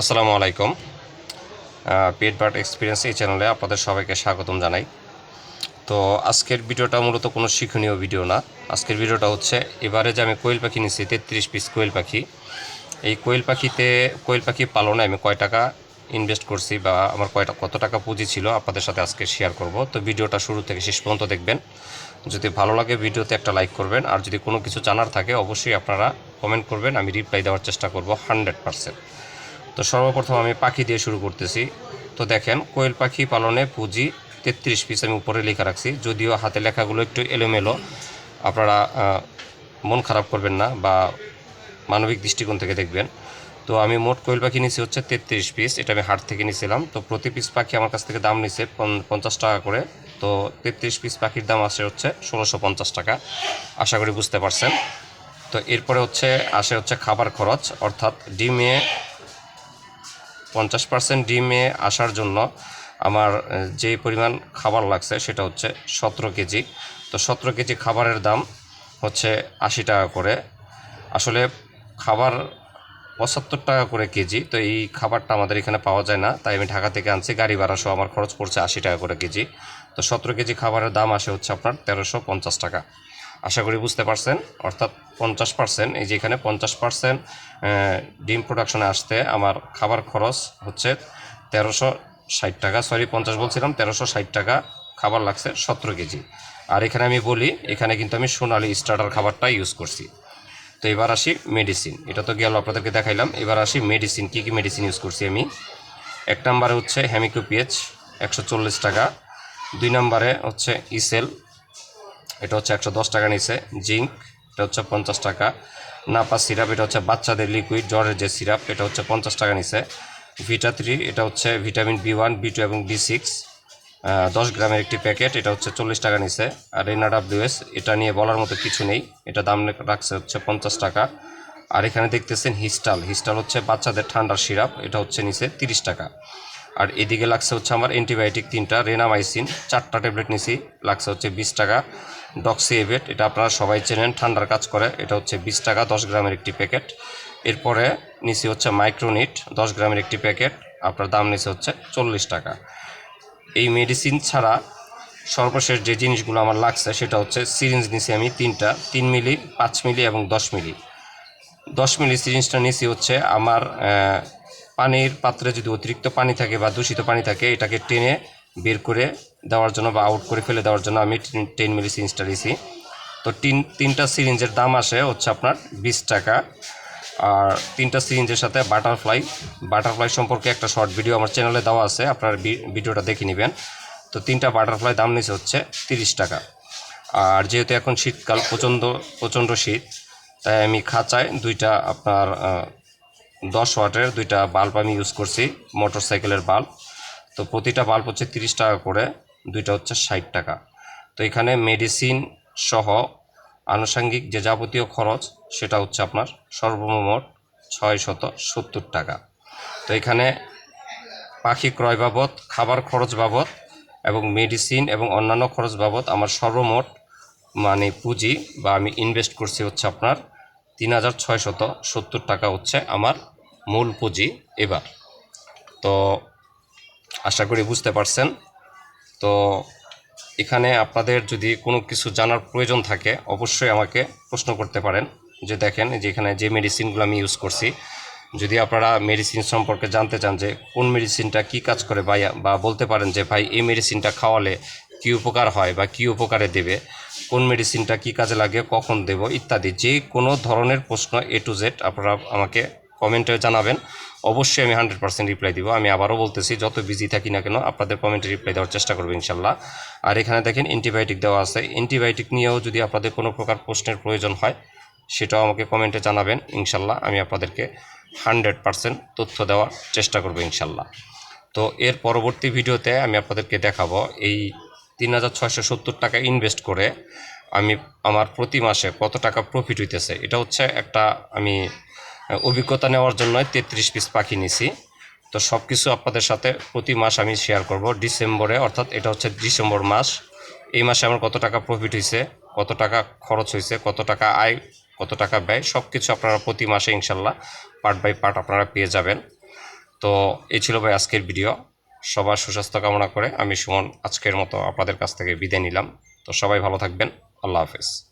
আসসালামু আলাইকুম। পেট bird experience এই চ্যানেলে আপনাদের সবাইকে স্বাগতম জানাই। তো আজকের ভিডিওটা মূলত কোনো শিক্ষণীয় ভিডিও না। আজকের ভিডিওটা হচ্ছে, এবারে যে আমি কোয়েল পাখি নিয়েছি, তেত্রিশ পিস কোয়েল পাখি। এই কোয়েল পাখিতে, কোয়েল পাখি পালনে আমি কয় টাকা ইনভেস্ট করছি বা আমার কয়টা, কত টাকা পুঁজি ছিল আপনাদের সাথে আজকে শেয়ার করব। তো ভিডিওটা শুরু থেকে শেষ পর্যন্ত দেখবেন। যদি ভালো লাগে ভিডিওতে একটা লাইক করবেন। আর যদি কোনো কিছু জানার থাকে, অবশ্যই আপনারা কমেন্ট করবেন। আমি রিপ্লাই দেওয়ার চেষ্টা করব হান্ড্রেড পারসেন্ট তো সর্বপ্রথম আমি পাখি দিয়ে শুরু করতেছি। তো দেখেন, কোয়েল পাখি পালনে পুঁজি তেত্রিশ পিস আমি উপরে লেখা রাখছি। যদিও হাতে লেখাগুলো একটু এলোমেলো, আপনারা মন খারাপ করবেন না বা মানবিক দৃষ্টিকোণ থেকে দেখবেন। তো আমি মোট কোয়েল পাখি নিয়েছি হচ্ছে তেত্রিশ পিস এটা আমি হাট থেকে নিয়েছিলাম। তো প্রতি পিস পাখি আমার কাছ থেকে দাম নিছে পঞ্চাশ টাকা করে। তো তেত্রিশ পিস পাখির দাম আসে হচ্ছে ষোলোশো পঞ্চাশ টাকা, আশা করি বুঝতে পারছেন। তো এরপরে হচ্ছে আসে হচ্ছে খাবার খরচ, অর্থাৎ ডিমে পঞ্চাশ পার্সেন্ট ডিমে আসার জন্য আমার যে পরিমাণ খাবার লাগছে সেটা হচ্ছে সতেরো কেজি। তো সতেরো কেজি খাবারের দাম হচ্ছে আশি টাকা করে। আসলে খাবার পঁচাত্তর টাকা করে কেজি, তো এই খাবারটা আমাদের এখানে পাওয়া যায় না। তাই আমি ঢাকা থেকে আনছি, গাড়ি ভাড়া সহ আমার খরচ পড়ছে আশি টাকা করে কেজি। তো সতেরো কেজি খাবারের দাম আসে হচ্ছে আপনার তেরোশো পঞ্চাশ টাকা। আশা করি বুঝতে পারছেন। অর্থাৎ পঞ্চাশ পার্সেন্ট, এই যে এখানে পঞ্চাশ পার্সেন্ট ডিম প্রোডাকশনে আসতে আমার খাবার খরচ হচ্ছে তেরোশো ষাট টাকা সরি পঞ্চাশ বলছিলাম, তেরোশো ষাট টাকা, খাবার লাগছে সতেরো কেজি। আর এখানে আমি বলি, এখানে কিন্তু আমি সোনালি স্টার্টার খাবারটা ইউজ করছি। তো এবার আসি মেডিসিন এটা তো গেল আপনাদেরকে দেখাইলাম। এবার আসি মেডিসিন কী কী মেডিসিন ইউজ করছি আমি? এক নম্বরে হচ্ছে হ্যামিকোপিএচ একশো চল্লিশ টাকা। দুই নম্বরে হচ্ছে ইসেল এটা হচ্ছে একশো দশ টাকা নিচে জিঙ্ক, এটা হচ্ছে পঞ্চাশ টাকা। নাপা সিরাপ, এটা হচ্ছে বাচ্চাদের লিকুইড জ্বরের যে সিরাপ, এটা হচ্ছে পঞ্চাশ টাকা নিচে ভিটা থ্রি, এটা হচ্ছে vitamin B one, B two এবং বি সিক্স। দশ গ্রামের একটি প্যাকেট, এটা হচ্ছে চল্লিশ টাকা নিচে আর এনআ ডাব্লিউএস এটা নিয়ে বলার মতো কিছু নেই, এটা দাম রাখছে হচ্ছে পঞ্চাশ টাকা। আর এখানে দেখতেছেন হিস্টাল হিস্টাল হচ্ছে বাচ্চাদের ঠান্ডার সিরাপ, এটা হচ্ছে নিচে তিরিশ টাকা। আর এদিকে লাগছে হচ্ছে আমার অ্যান্টিবায়োটিক তিনটা, রেনামাইসিন, চারটা ট্যাবলেট নিছি, লাগছে হচ্ছে বিশ টাকা। ডক্সি এবেট এটা আপনারা সবাই চেনেন, ঠান্ডার কাজ করে। এটা হচ্ছে বিশ টাকা, দশ গ্রামের একটি প্যাকেট। এরপরে নিচে হচ্ছে মাইক্রোনিট, দশ গ্রামের একটি প্যাকেট। আপনার দাম নিচে হচ্ছে চল্লিশ টাকা। এই মেডিসিন ছাড়া সর্বশেষ যে জিনিসগুলো আমার লাগছে, সেটা হচ্ছে সিরিঞ্জ নিছি আমি তিনটা। তিন মিলি, পাঁচ মিলি এবং দশ মিলি। দশ মিলি সিরিঞ্জটা নিছি হচ্ছে আমার পানির পাত্রে যদি অতিরিক্ত পানি থাকে বা দূষিত পানি থাকে, এটাকে টেনে বের করে দেওয়ার জন্য বা আউট করে ফেলে দেওয়ার জন্য আমি টেন মিলি সিরিঞ্জটা নিছি তো তিন তিনটা সিরিঞ্জের দাম আসে হচ্ছে আপনার বিশ টাকা। আর তিনটা সিরিঞ্জের সাথে বাটারফ্লাই বাটারফ্লাই সম্পর্কে একটা শর্ট ভিডিও আমার চ্যানেলে দেওয়া আছে, আপনার ভিডিওটা দেখে নেবেন। তো তিনটা বাটারফ্লাই দাম নিচ্ছে হচ্ছে তিরিশ টাকা। আর যেহেতু এখন শীতকাল, প্রচণ্ড প্রচণ্ড শীত, তাই আমি খাঁচায় দুইটা আপনার দশ ওয়াটের দুইটা বাল্ব আমি ইউজ করছি মোটর সাইকেলের বাল্ব তো প্রতিটা বাল্ব হচ্ছে তিরিশ টাকা করে, দুইটা হচ্ছে ষাট টাকা। তো এখানে মেডিসিন সহ আনুষঙ্গিক যে যাবতীয় খরচ, সেটা হচ্ছে আপনার সর্বমোট ছয় শত সত্তর টাকা। তো এখানে পাখি ক্রয় বাবদ, খাবার খরচ বাবদ এবং মেডিসিন এবং অন্যান্য খরচ বাবদ আমার সর্বমোট মানে পুঁজি বা আমি ইনভেস্ট করছি হচ্ছে আপনার তিন হাজার ছয়শত সত্তর টাকা হচ্ছে আমার মূল পুঁজি এবার। তো আশা করি বুঝতে পারছেন। তো এখানে আপনাদের যদি কোনো কিছু জানার প্রয়োজন থাকে, অবশ্যই আমাকে প্রশ্ন করতে পারেন। যে দেখেন যে এখানে যে মেডিসিনগুলো আমি ইউজ করছি, যদি আপনারা মেডিসিন সম্পর্কে জানতে চান যে কোন মেডিসিনটা কি কাজ করে বা বা বলতে পারেন যে ভাই, এই মেডিসিনটা খাওয়ালে কী উপকার হয় বা কী উপকারে দেবে, কোন মেডিসিনটা কি কাজে লাগে, কখন দেব, ইত্যাদি, যে কোনো ধরনের প্রশ্ন এ টু জেড আপনারা আমাকে কমেন্টে জানাবেন। অবশ্যই আমি হান্ড্রেড পার্সেন্ট রিপ্লাই দিব। আমি আবারও বলতেছি, যত বিজি থাকি না কেন, আপনাদের কমেন্টে রিপ্লাই দেওয়ার চেষ্টা করব ইনশাল্লাহ। আর এখানে দেখেন অ্যান্টিবায়োটিক দেওয়া আছে। অ্যান্টিবায়োটিক নিয়েও যদি আপনাদের কোনো প্রকার প্রশ্নের প্রয়োজন হয়, সেটাও আমাকে কমেন্টে জানাবেন। ইনশাল্লাহ আমি আপনাদেরকে হান্ড্রেড পার্সেন্ট তথ্য দেওয়ার চেষ্টা করব ইনশাল্লাহ। তো এর পরবর্তী ভিডিওতে আমি আপনাদেরকে দেখাবো, এই তিন হাজার ছয়শো সত্তর টাকা ইনভেস্ট করে আমি আমার প্রতি মাসে কত টাকা প্রফিট হইতেছে। এটা হচ্ছে একটা আমি অভিজ্ঞতা নেওয়ার জন্য তেত্রিশ পিস পাখি নিছি। তো সব কিছু আপনাদের সাথে প্রতি মাস আমি শেয়ার করব। ডিসেম্বরে, অর্থাৎ এটা হচ্ছে ডিসেম্বর মাস। এই মাসে আমার কত টাকা প্রফিট হয়েছে কত টাকা খরচ হয়েছে কত টাকা আয়, কত টাকা ব্যয় সব কিছু আপনারা প্রতি মাসে ইনশাল্লাহ পার্ট বাই পার্ট আপনারা পেয়ে যাবেন। তো এই ছিল ভাই আজকের ভিডিও সবার সুস্বাস্থ্য কামনা করে আমি সুমন আজকের মতো আপনাদের কাছ থেকে বিদায় নিলাম। তো সবাই ভালো থাকবেন। আল্লাহ হাফেজ।